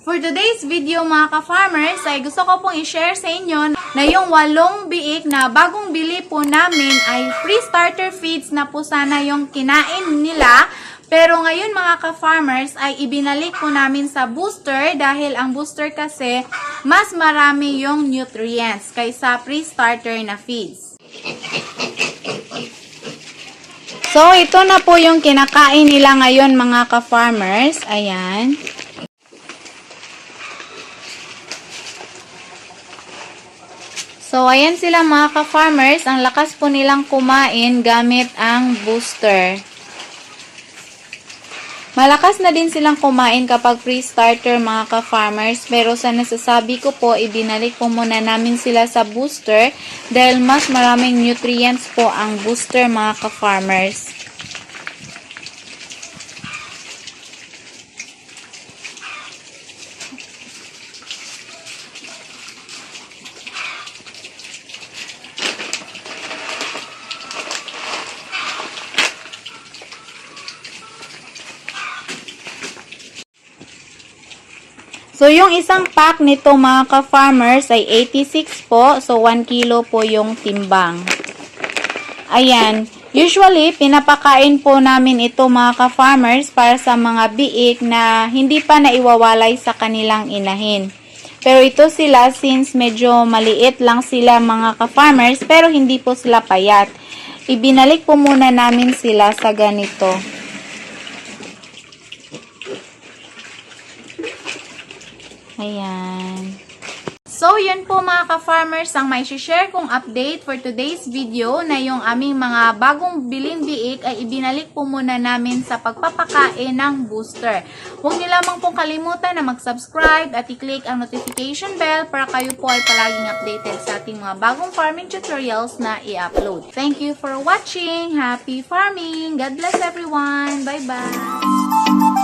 For today's video mga ka-farmers ay gusto ko pong i-share sa inyo na yung walong biik na bagong bili po namin ay free starter feeds na po sana yung kinain nila. Pero ngayon mga ka-farmers ay ibinalik po namin sa booster dahil ang booster kasi mas marami yung nutrients kaysa free starter na feeds. So, ito na po yung kinakain nila ngayon mga ka-farmers. Ayan. So, ayan sila mga ka-farmers. Ang lakas po nilang kumain gamit ang booster. Malakas na din silang kumain kapag pre-starter mga ka-farmers. Pero sa nasasabi ko po, ibinalik po muna namin sila sa booster dahil mas maraming nutrients po ang booster mga ka-farmers. So, yung isang pack nito mga ka-farmers ay 86 po. So, 1 kilo po yung timbang. Ayan. Usually, pinapakain po namin ito mga ka-farmers para sa mga biik na hindi pa naiwawalay sa kanilang inahin. Pero ito sila since medyo maliit lang sila mga ka-farmers pero hindi po sila payat. Ibinalik po muna namin sila sa ganito. Ayan. So, yun po mga ka-farmers ang may share kong update for today's video na yung aming mga bagong biling biik ay ibinalik po muna namin sa pagpapakain ng booster. Huwag niyo lamang pong kalimutan na mag-subscribe at i-click ang notification bell para kayo po ay palaging updated sa ating mga bagong farming tutorials na i-upload. Thank you for watching! Happy farming! God bless everyone! Bye-bye!